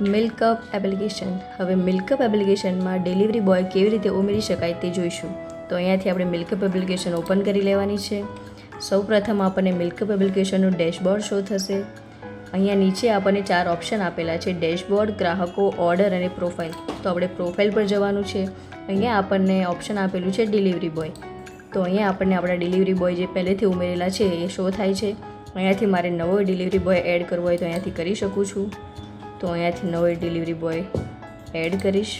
MilkUp application. હવે મિલ્કઅપ એપ્લિકેશનમાં delivery boy કેવી રીતે ઉમેરી શકાય તે જોઈશું. તો અહીંયાથી આપણે મિલ્કઅપ એપ્લિકેશન ઓપન કરી લેવાની છે. સૌપ્રથમ આપણને મિલ્કઅપ એપ્લિકેશનનું ડેશબોર્ડ શો થશે. અહીંયા નીચે આપણને ચાર ઓપ્શન આપેલા છે, ડેશબોર્ડ, ગ્રાહકો, ઓર્ડર અને પ્રોફાઇલ. તો આપણે પ્રોફાઇલ પર જવાનું છે. અહીંયા આપણને ઓપ્શન આપેલું છે, ડિલિવરી બોય. તો અહીંયા આપણને આપણા ડિલિવરી બોય જે પહેલેથી ઉમેરેલા છે એ શો થાય છે. અહીંયાથી મારે નવો ડિલિવરી બોય એડ કરવો હોય તો અહીંયાથી કરી શકું છું. તો અહીંયાથી નવો ડિલિવરી બોય એડ કરીશ.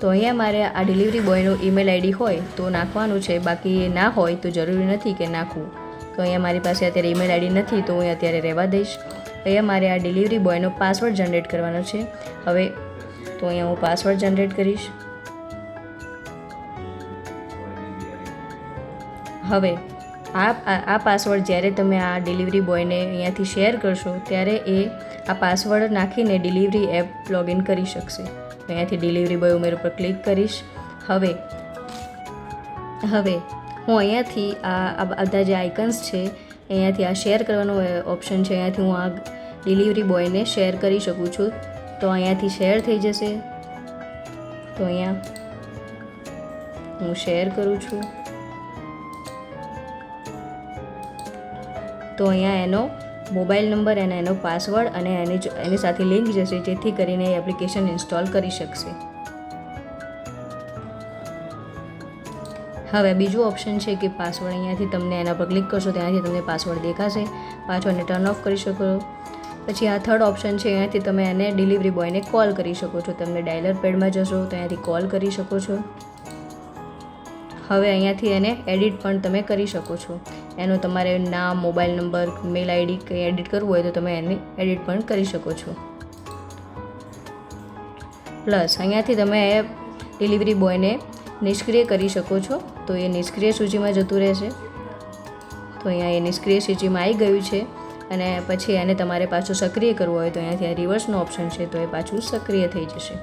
તો અહીંયા મારે આ ડિલિવરી બોયનો ઈમેલ આઈડી હોય તો નાખવાનું છે. બાકી ના હોય તો જરૂરી નથી કે નાખવું. તો અહીંયા મારી પાસે અત્યારે ઈમેલ આઈડી નથી તો હું અત્યારે રહેવા દઈશ. અહીંયા મારે આ ડિલિવરી બોયનો પાસવર્ડ જનરેટ કરવાનો છે. હવે તો અહીંયા હું પાસવર્ડ જનરેટ કરીશ. હવે આ આ- પાસવર્ડ જ્યારે તમે આ ડિલિવરી બોયને અહીંયાથી શેર કરશો, ત્યારે એ આ પાસવર્ડ નાખીને ડિલિવરી એપ લોગિન કરી શકશે. અહીંયાથી ડિલિવરી બોય ઉમેર ઉપર ક્લિક કરીશ. હવે હવે હું અહીંયાથી આ બધા જે આઇકન્સ છે, અહીંયાથી આ શેર કરવાનો ઓપ્શન છે, અહીંયાથી હું આ ડિલિવરી બોયને શેર કરી શકું છું. તો અહીંયાથી શેર થઈ જશે. તો અહીંયા હું શેર કરું છું. તો અહીંયા એનો મોબાઈલ નંબર અને એનો પાસવર્ડ અને એની એની સાથે લિંક જશે જેથી કરીને એ એપ્લિકેશન ઇન્સ્ટોલ કરી શકશે. હવે બીજું ઓપ્શન છે કે પાસવર્ડ અહીંયાથી તમને એના પર ક્લિક કરશો, ત્યાંથી તમને પાસવર્ડ દેખાશે. પાસવર્ડને ટર્ન ઓફ કરી શકો પછી આ થર્ડ ઓપ્શન છે, અહીંયાથી તમે એને ડિલિવરી બોયને કોલ કરી શકો છો. તમને ડાયલર પેડમાં જશો તો અહીંયાથી કોલ કરી શકો છો. હવે અહીંયાથી એને એડિટ પણ તમે કરી શકો છો. એનો તમારે નામ, મોબાઈલ નંબર, મેલ આઈડી કંઈ એડિટ કરવું હોય તો તમે એને એડિટ પણ કરી શકો છો. પ્લસ અહીંયાથી તમે એ ડિલિવરી બોયને નિષ્ક્રિય કરી શકો છો. તો એ નિષ્ક્રિય સૂચિમાં જતું રહેશે. તો અહીંયા એ નિષ્ક્રિય સૂચિમાં આવી ગયું છે અને પછી એને તમારે પાછું સક્રિય કરવું હોય તો અહીંયાથી આ રિવર્સનો ઓપ્શન છે તો એ પાછું સક્રિય થઈ જશે.